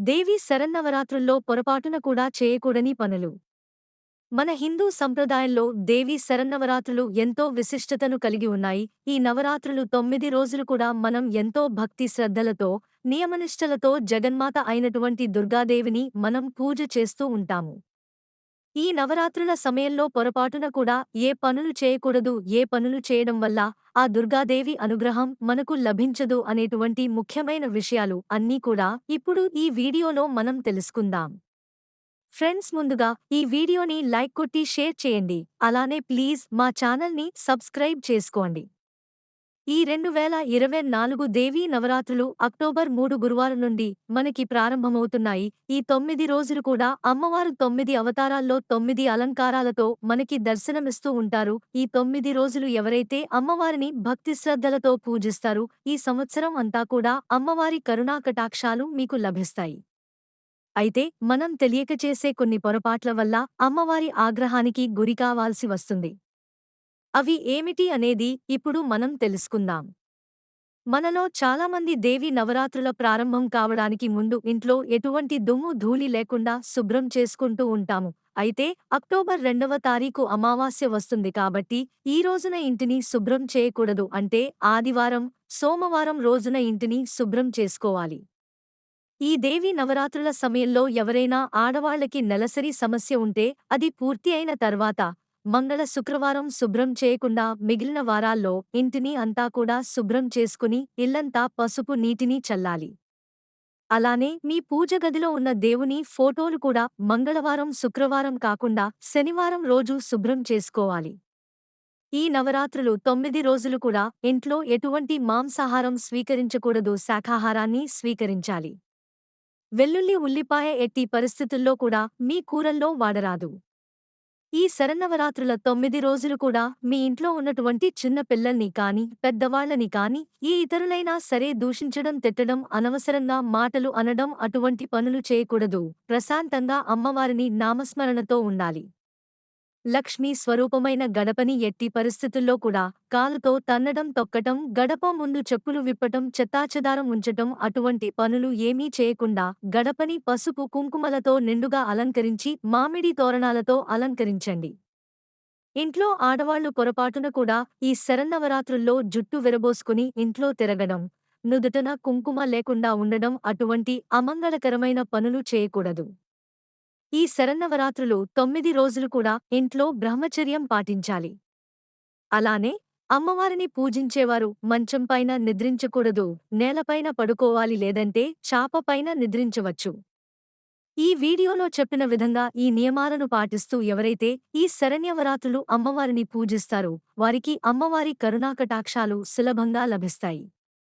దేవి శరన్నవరాత్రుల్లో పొరపాటున కూడా చేయకూడని పనులు. మన హిందూ సంప్రదాయంలో దేవి శరన్నవరాత్రులు ఎంతో విశిష్టతను కలిగి ఉన్నాయి. ఈ నవరాత్రులు తొమ్మిది రోజులు కూడా మనం ఎంతో భక్తి శ్రద్ధలతో నియమనిష్టలతో జగన్మాత అయినటువంటి దుర్గాదేవిని మనం పూజ చేస్తూ ఉంటాము. ఈ నవరాత్రుల సమయంలో పొరపాటున కూడా ఏ పనులు చేయకూడదు ఏ పనులు చేయడం వల్ల ఆ దుర్గాదేవి అనుగ్రహం మనకు లభించదు అనేటువంటి ముఖ్యమైన విషయాలు అన్నీ కూడా ఇప్పుడు ఈ వీడియోలో మనం తెలుసుకుందాం. ఫ్రెండ్స్ ముందుగా ఈ వీడియోని లైక్ కొట్టి షేర్ చేయండి. అలానే ప్లీజ్ మా ఛానల్ని సబ్స్క్రైబ్ చేసుకోండి. ఈ రెండు వేల ఇరవై నాలుగు దేవీ నవరాత్రులు అక్టోబర్ మూడు గురువారం నుండి మనకి ప్రారంభమవుతున్నాయి. ఈ తొమ్మిది రోజులు కూడా అమ్మవారు తొమ్మిది అవతారాల్లో తొమ్మిది అలంకారాలతో మనకి దర్శనమిస్తూ ఉంటారు. ఈ తొమ్మిది రోజులు ఎవరైతే అమ్మవారిని భక్తి శ్రద్ధలతో పూజిస్తారు ఈ సంవత్సరం అంతా కూడా అమ్మవారి కరుణా కటాక్షాలు మీకు లభిస్తాయి. అయితే మనం తెలియక చేసే కొన్ని పొరపాట్ల వల్ల అమ్మవారి ఆగ్రహానికి గురికావాల్సి వస్తుంది. అవి ఏమిటి అనేది ఇప్పుడు మనం తెలుసుకుందాం. మనలో చాలామంది దేవి నవరాత్రుల ప్రారంభం కావడానికి ముందు ఇంట్లో ఎటువంటి దుమ్ము ధూళి లేకుండా శుభ్రం చేసుకుంటూ ఉంటాము. అయితే అక్టోబర్ రెండవ తారీఖు అమావాస్య వస్తుంది కాబట్టి ఈ రోజున ఇంటిని శుభ్రం చేయకూడదు అంటే ఆదివారం సోమవారం రోజున ఇంటిని శుభ్రం చేసుకోవాలి. ఈ దేవి నవరాత్రుల సమయంలో ఎవరైనా ఆడవాళ్ళకి నెలసరి సమస్య ఉంటే అది పూర్తి అయిన తర్వాత మంగళ శుక్రవారం శుభ్రం చేయకుండా మిగిలిన వారాల్లో ఇంటిని అంతా కూడా శుభ్రం చేసుకుని ఇల్లంతా పసుపు నీటిని చల్లాలి. అలానే మీ పూజ గదిలో ఉన్న దేవుని ఫోటోలు కూడా మంగళవారం శుక్రవారం కాకుండా శనివారం రోజు శుభ్రం చేసుకోవాలి. ఈ నవరాత్రులు తొమ్మిది రోజులు కూడా ఇంట్లో ఎటువంటి మాంసాహారం స్వీకరించకూడదు శాఖాహారాన్ని స్వీకరించాలి. వెల్లుల్లి ఉల్లిపాయ ఎట్టి పరిస్థితుల్లో కూడా మీ కూరల్లో వాడరాదు. ఈ శరన్నవరాత్రుల తొమ్మిది రోజులు కూడా మీ ఇంట్లో ఉన్నటువంటి చిన్న పిల్లల్ని కాని పెద్దవాళ్ళని కాని ఏ ఇతరులైనా సరే దూషించడం తిట్టడం అనవసరంగా మాటలు అనడం అటువంటి పనులు చేయకూడదు. ప్రశాంతంగా అమ్మవారిని నామస్మరణతో ఉండాలి. లక్ష్మీ స్వరూపమైన గడపని ఎట్టి పరిస్థితుల్లో కూడా కాలుతో తన్నడం తొక్కటం గడప ముందు చెప్పులు విప్పటం చెత్తాచెదారం ఉంచటం అటువంటి పనులు ఏమీ చేయకుండా గడపని పసుపు కుంకుమలతో నిండుగా అలంకరించి మామిడి తోరణాలతో అలంకరించండి. ఇంట్లో ఆడవాళ్ళు పొరపాటున కూడా ఈ శరన్నవరాత్రుల్లో జుట్టు విరబోసుకుని ఇంట్లో తిరగడం నుదుటన కుంకుమ లేకుండా ఉండడం అటువంటి అమంగళకరమైన పనులు చేయకూడదు. ఈ శరన్నవరాత్రులు తొమ్మిది రోజులు కూడా ఇంట్లో బ్రహ్మచర్యం పాటించాలి. అలానే అమ్మవారిని పూజించేవారు మంచంపైన నిద్రించకూడదు నేలపైన పడుకోవాలి లేదంటే చాపపైన నిద్రించవచ్చు. ఈ వీడియోలో చెప్పిన విధంగా ఈ నియమాలను పాటిస్తూ ఎవరైతే ఈ శరణ్యవరాత్రులు అమ్మవారిని పూజిస్తారో వారికి అమ్మవారి కరుణాకటాక్షాలు సులభంగా లభిస్తాయి.